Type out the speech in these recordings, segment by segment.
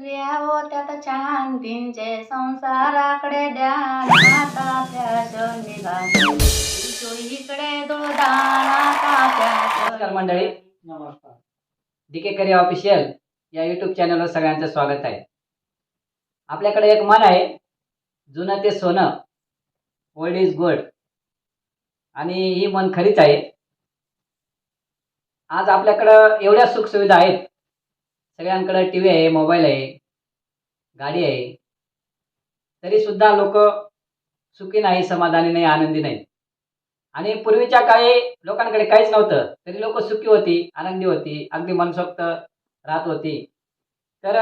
स्त्रिया होत्यात चांदींचे संसाराकडे ध्यान. आता फॅशन निघाली दुळदान आता नमस्कार मंडळी. नमस्कार. डी के करिया ऑफिशियल या यूट्यूब चॅनलवर सगळ्यांचं स्वागत आहे. आपल्याकडे एक मन आहे. जुनं ते सोनं. ओल्ड इज गुड आणि ही मन खरीच आहे. आज आपल्याकडं एवढ्या सुखसुविधा आहेत. सगळ्यांकडं टी व्ही आहे मोबाईल आहे गाडी आहे. तरी सुद्धा लोक सुखी नाही समाधानी नाही आनंदी नाही. आणि पूर्वीच्या काळी लोकांकडे काहीच नव्हतं. तरी लोक सुखी होती आनंदी होती अगदी मनसोक्त राहत होती. तर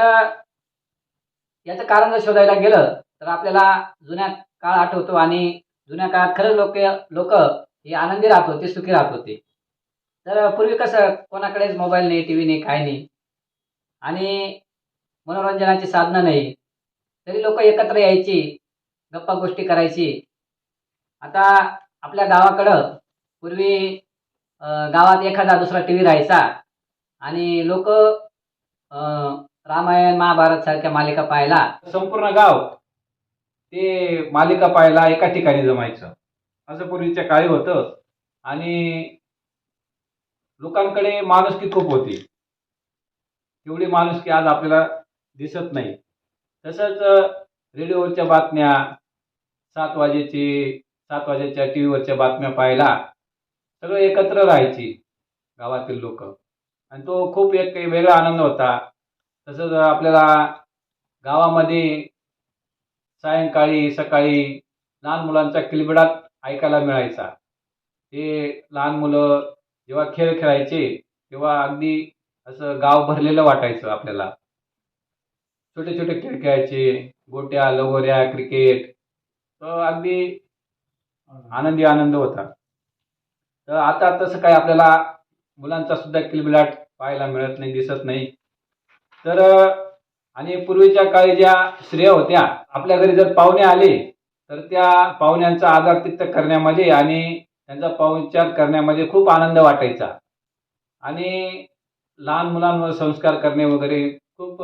याचं कारण जर शोधायला गेलं तर आपल्याला जुन्या काळ आठवतो आणि जुन्या काळात खरंच लोक लोक हे आनंदी राहत होते सुखी राहत होते. तर पूर्वी कसं कोणाकडेच मोबाईल नाही टी व्ही नाही काय नाही. आणि मनोरंजनाची साधनं नाही. तरी लोक एकत्र यायची गप्पा गोष्टी करायची. आता आपल्या गावाकडं पूर्वी गावात एखादा दुसरा टी व्ही राहायचा आणि लोक रामायण महाभारत सारख्या मालिका पाहायला. संपूर्ण गाव ते मालिका पाहायला एका ठिकाणी जमायचं. असं पूर्वीच्या काळी होतं. आणि लोकांकडे माणुसकी खूप होती. एवढी माणुसकी आज आपल्याला दिसत नाही. तसंच रेडिओवरच्या बातम्या सात वाजेची सात वाजेच्या टी व्हीवरच्या बातम्या पाहायला सगळं एकत्र राहायची गावातील लोक. आणि तो खूप एक वेगळा आनंद होता. तसंच आपल्याला गावामध्ये सायंकाळी सकाळी लहान मुलांचा किलबिडाट ऐकायला मिळायचा. ते लहान मुलं जेव्हा खेळ खेळायचे तेव्हा अगदी असं गाव भरलेलं वाटायचं आपल्याला. छोटे छोटे खेळ खेळायचे गोट्या लगोऱ्या क्रिकेट तर अगदी आनंदी आनंद होता. तर आता तसं काय आपल्याला मुलांचा सुद्धा किलबिलाट पाहायला मिळत नाही दिसत नाही. तर आणि पूर्वीच्या काळी ज्या स्त्रिया होत्या आपल्या घरी जर पाहुणे आले तर त्या पाहुण्यांचा आदरातिथ्य करण्यामध्ये आणि त्यांचा पाहुणचार करण्यामध्ये खूप आनंद वाटायचा. आणि लहान मुलांवर संस्कार करणे वगैरे खूप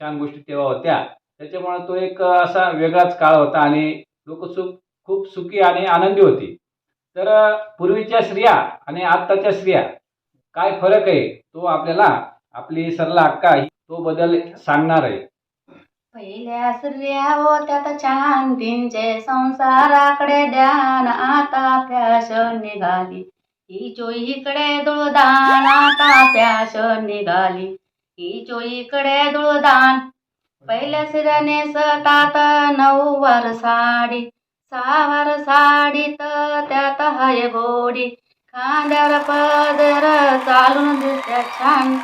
छान गोष्टी तेव्हा होत्या. त्याच्यामुळे तो एक असा वेगळाच काळ होता आणि लोक सुख खूप सुखी आणि आनंदी होती. तर पूर्वीच्या स्त्रिया आणि आत्ताच्या स्त्रिया काय फरक आहे? तो आपल्याला आपली सरला अक्का तो बदल सांगणार आहे. पहिल्या स्त्रिया होत्या तर छान चांदींचे संसाराकडे ध्यान. आता फॅशन निघाली. ही चोईकडे दुळदान आता फॅशन निघाली. ही चोईकडे दुळदान पहिल्या सिराने सतात नऊवार साडी. सहावर साडीत त्यात हाय गोडी. खांद्यावर पदर चालून दिसत्या छान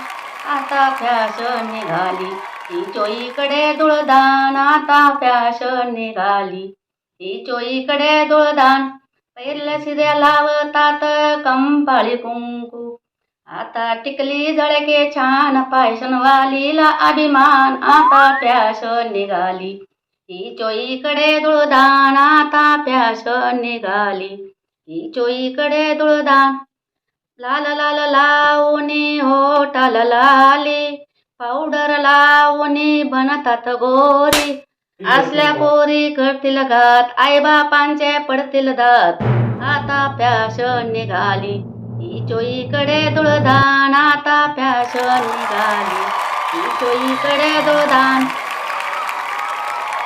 आता फॅशन निघाली. ही चोईकडे दुळदान आता फॅशन निघाली. ही चोईकडे दुळदान पहिल्या शिऱ्या लावतात कंपाळी कुंकू. आता टिकली जळके छान फॅशनवालीला अभिमान आता फॅशन निघाली. ही चोईकडे दुळदान आता फॅशन निघाली. ही चोईकडे दुळदान लाल लाल लावणी होटाल लाली. पावडर लावणी बनतात गोरी असल्या पोरी करतील घात. आई बापांचे पडतील दात. आता फॅशन निघाली. ही चोईकडे दुळदान आता फॅशन निघाली. ही चोईकडे दुळ